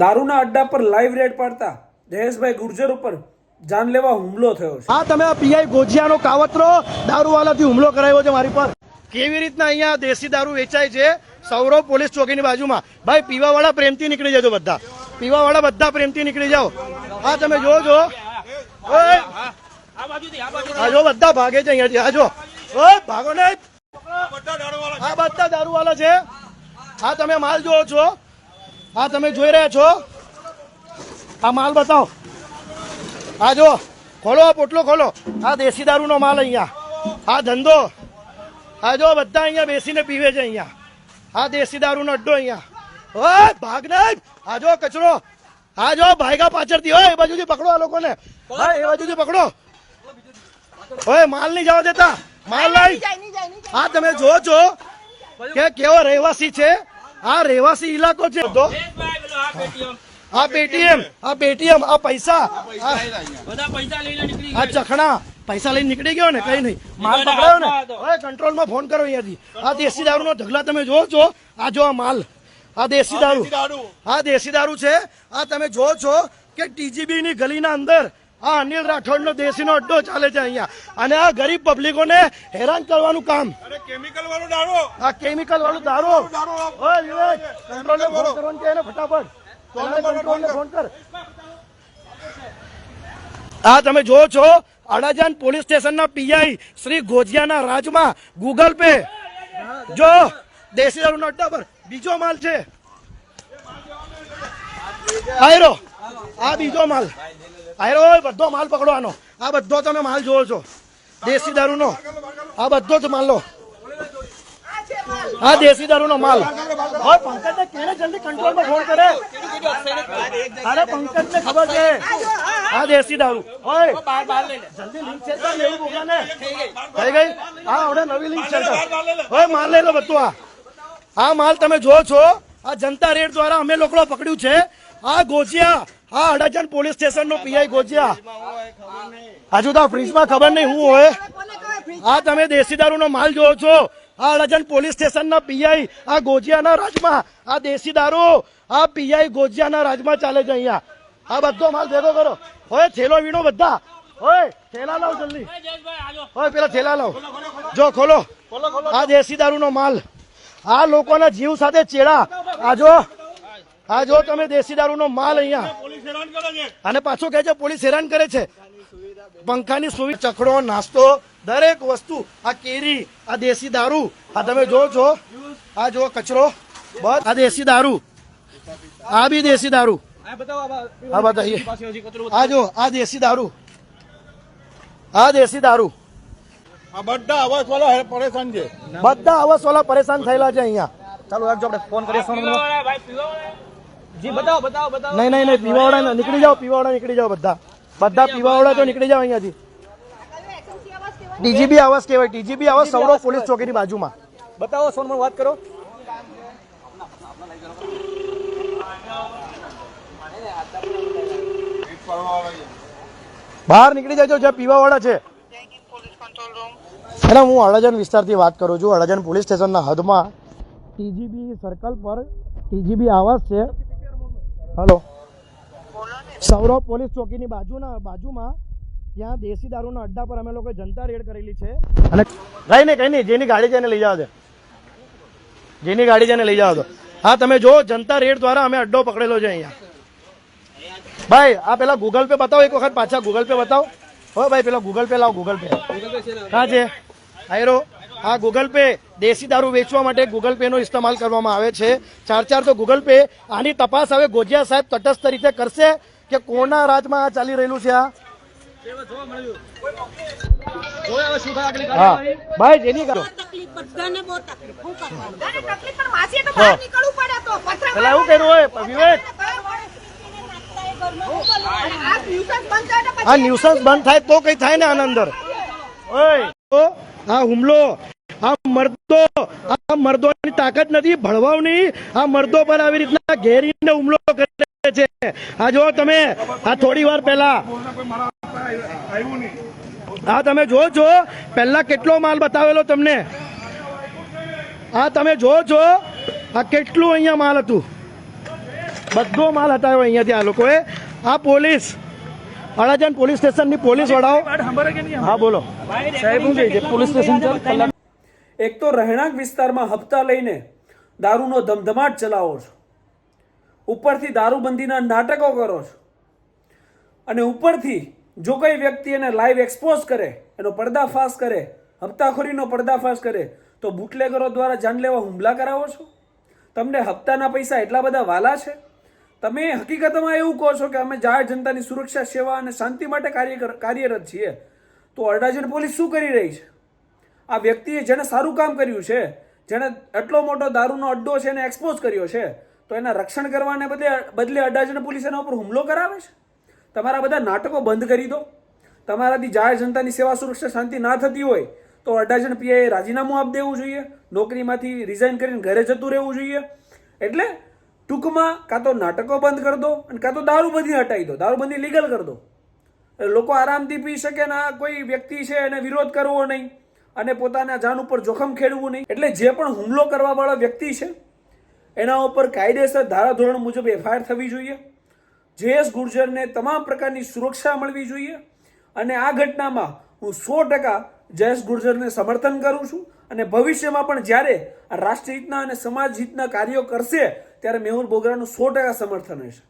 દારૂના અડ્ડા પર live red પાડતા જયેશભાઈ ગુર્જર ઉપર જાનલેવા હુમલો થયો છે. હા, તમે પીઆઈ ગોજિયાનો કાવતરો દારૂવાલાથી હુમલો કરાયો છે મારી પર. કેવી રીતના અહીંયા દેશી દારૂ વેચાય છે? સૌરવ પોલીસ ચોકીની બાજુમાં. ભાઈ, પીવાવાળા પ્રેમથી નીકળી જજો બધા. પીવાવાળા બધા પ્રેમથી નીકળી જાઓ. હા, તમે જોજો આ જો બધા ભાગે છે અહીંયાથી. આ જો. ભાગો ને આ બધા દારૂવાલા છે. હા, તમે માલ જોવો છો. હા તમે જોઈ રહ્યા છો? આ માલ બતાવો. આ જો ખોલો આ પોટલો ખોલો. આ દેશી દારૂનો માલ અહીંયા. આ ધંધો. આ જો બધા અહીંયા બેસીને પીવે છે અહીંયા. આ દેશી દારૂનો અડ્ડો અહીંયા. ઓય ભાગ નહીં. આ જો કચરો. આ જો ભાઈગા પાછળથી. હોય એ બાજુથી પકડો આ લોકોને. હા એ બાજુથી પકડો. ઓય માલ નહીં જવા દેતા. માલ નહીં આ તમે જો છો કે કેવો રહેવાસી છે. આ રહેવાસી ઇલાકો છે. તો? આ પેટીએમ આ પેટીએમ આ પૈસા આ બધા પૈસા લઈને નીકળી ચખણા પૈસા લઈને નીકળી ગયો ને કઈ નહીં. માલ પકડાયો ને? હવે કંટ્રોલમાં ફોન કરો અહીંયાથી. આ દેશી દારૂનો ઢગલા તમે જોવો છો? આ જો આ માલ. આ દેશી દારૂ. આ દેશી દારૂ છે. આ તમે જોવો છો કે ટીજીબી ની ગલીના અંદર આ અનિલ રાઠોડનો દેશીનો અડ્ડો ચાલે છે અહીંયા. અને આ ગરીબ પબ્લિકોને હેરાન કરવાનું કામ. કેમિકલ વાળો દારૂ આ કેમિકલ વાળું દારૂ કંટ્રોલને ફોન કરવાનું કહે ફટાફટ? કંટ્રોલને ફોન કર. આ તમે જો છો અડાજણ પોલીસ સ્ટેશનના પીઆઈ શ્રી ગોજિયાના રાજમાં ગૂગલ પે જો દેશી દારૂનો અડ્ડા પર બીજો માલ છે. આયરો. આ બીજો માલ. આયરો બધો માલ પકડવાનો. આ બધો તમે માલ જોવો છો. દેશી દારૂનો. આ બધો જ માલ લો. આ દેશી દારૂનો માલ. કંટ્રોલમાં ફોન કરે? અરે પંકજને ખબર છે. આ દેશી દારૂ. ઓય થઈ ગઈ? આ નવી લિંક શેર ઓય, માલ લઈ લો બધું આ. આ માલ તમે જો છો. આ જનતા રેડ દ્વારા અમે લોકો પકડ્યું છે. આ ગોજિયા આ અડાજણ પોલીસ સ્ટેશન નો પીઆઈ ગોજિયા. હજુ તો ફ્રીજમાં ખબર નહીં, હું હોય. આ તમે દેશી દારૂનો માલ જોવો છો. આ અડાજણ પોલીસ સ્ટેશનના પીઆઈ આ ગોજિયાના રાજમાં. આ દેશી દારૂ, આ પીઆઈ ગોજિયાના રાજમાં ચાલે છે અહીંયા. આ બધો માલ ભેગો કરો. હોય, થેલો વીણો બધા. હોય, થેલા લાવ જલ્દી. હોય, પેલા થેલા લાવ. જો, ખોલો. આ દેશી દારૂનો માલ. આ લોકોના જીવ સાથે ચેડા. આ જો આ જો તમે દેશી દારૂનો માલ અહીંયા. અને પાછું કહે છે પોલીસ હેરાન કરે છે. પંખાની સુવિધા ચકડો નાસ્તો દરેક વસ્તુ આ કેરી આ દેશી દારૂ આ તમે જો છો આ જો કચરો બસ આ દેશી દારૂ આ બી દેશી દારૂ. આ બતાવીએ આ જો આ દેશી દારૂ. આ દેશી દારૂ. આ બધા અવાજ વાળા પરેશાન છે. બધા આવાસ વાળા પરેશાન થયેલા છે અહીંયા. ચાલો રાખજો આપણે ફોન કરીએ જી બતાવો બતાવો બતાવો. નહીં નહીં નહીં પીવાવાળા નીકળી જાઓ પીવાવાળા નીકળી જાઓ બધા. બધા પીવાવાળા તો નીકળી જાઓ અહીંયાથી. ટીજીબી આવાસ કહેવાય ટીજીબી આવાસ સૌરવ પોલીસ ચોકીની બાજુમાં. બતાવો સોનમાં વાત કરો. બહાર નીકળી જજો જ્યાં પીવાવાળા છે. અને હું અડાજણ વિસ્તારથી વાત કરું છું અડાજણ પોલીસ સ્ટેશનના હદમાં. ટીજીબી સર્કલ પર ટીજીબી આવાસ છે. હલો. સૌરવ પોલીસ ચોકીની બાજુના બાજુમાં ત્યાં દેશી દારૂના અડ્ડા પર અમે લોકોએ જનતા રેડ કરેલી છે. અને કઈ નહીં કઈ નહીં જેની ગાડી એને લઈ જાવ જેની ગાડી એને લઈ જાવ હા તમે જો જનતા રેડ દ્વારા અમે અડ્ડો પકડેલો છે અહીંયા. ભાઈ આ પેલા ગૂગલ પે બતાવો એક વખત પાછા ગૂગલ પે બતાવો. હો ભાઈ પેલા ગૂગલ પે લાવો ગૂગલ પે કાં છે. આયરો. આ ગૂગલ પે દેશી દારૂ વેચવા માટે ગૂગલ પે નો ઇસ્તેમાલ કરવામાં આવે છે. ચાર ચાર તો ગૂગલ પે આની તપાસ હવે ગોજિયા સાહેબ તટસ્થ રીતે કરશે કે કોના રાજમાં આ ચાલી રહેલું છે આ? ભાઈ જેની કરો પેલા એવું કર્યું હોય વિવેક. આ ન્યુસન્સ બંધ થાય ને પછી આ ન્યુસન્સ બંધ થાય તો કઈ થાય ને આના અંદર. ઓય. તો આ હુમલો, આ મર્દો, આ મર્દોની તાકાત નથી, ભળવાવની આ મર્દો પર આવી રીતના ઘેરીને હુમલો કરે છે. આ જો તમે, આ થોડી વાર પહેલા. આ તમે જો છો પહેલા કેટલો માલ બતાવેલો તમને. આ તમે જો છો આ કેટલું અહીંયા માલ હતું. બધો માલ હટાવ્યો અહીંયાથી આ લોકોએ. આ પોલીસ અડાજણ પોલીસ સ્ટેશનની પોલીસ વડાઓ. હા બોલો. સાહેબ હું છે પોલીસ સ્ટેશન એક તો રહેણાંક વિસ્તારમાં હપ્તા લઈને દારૂનો ધમધમાટ ચલાવો છો. ઉપરથી દારૂબંધીના નાટકો કરો છો. અને ઉપરથી જો કોઈ વ્યક્તિ એને લાઈવ એક્સપોઝ કરે એનો પર્દાફાશ કરે હપ્તાખોરીનો પર્દાફાશ કરે તો બુટલેગરો દ્વારા જાનલેવા હુમલા કરાવો છો? તમને હપ્તાના પૈસા એટલા બધા વાલા છે? તમે હકીકતમાં એવું કહો છો કે અમે જાહેર જનતાની સુરક્ષા, સેવા અને શાંતિ માટે કાર્ય કાર્યરત છીએ, તો અડાજણ પોલીસ શું કરી રહી છે? આ વ્યક્તિએ જેણે સારું કામ કર્યું છે, જેણે એટલો મોટો દારૂનો અડ્ડો છે એને એક્સપોઝ કર્યો છે, તો એના રક્ષણ કરવાને બદલે બદલે અડાજણ પોલીસ એના ઉપર હુમલો કરાવે છે? તમારા બધા નાટકો બંધ કરી દો. તમારાથી જાહેર જનતાની સેવા, સુરક્ષા, શાંતિ ના થતી હોય, તો અડાજણ પીઆઈએ રાજીનામું આપી દેવું જોઈએ, નોકરીમાંથી રિઝાઇન કરીને ઘરે જતું રહેવું જોઈએ. એટલે ટૂંકમાં કાં તો નાટકો બંધ કરી દો અને કાં તો દારૂબંધી હટાવી દો. દારૂબંધી લીગલ કરી દો. લોકો આરામથી પી શકે ને આ કોઈ વ્યક્તિ છે એને વિરોધ કરવો નહીં અને પોતાના જાન ઉપર જોખમ ખેડવું નહીં. એટલે જે પણ હુમલો કરવાવાળા વ્યક્તિ છે, એના ઉપર કાયદેસર ધારાધોરણ મુજબ એફઆઈઆર થવી જોઈએ. જયેશ ગુર્જરને તમામ પ્રકારની સુરક્ષા મળવી જોઈએ અને આ ઘટનામાં હું સો ટકા જયેશ ગુર્જરને સમર્થન કરું છું અને ભવિષ્યમાં પણ જ્યારે રાષ્ટ્રહિતના અને સમાજ હિતના કાર્યો કરશે ત્યારે મેહુલ બોગરાનું સો ટકા સમર્થન હશે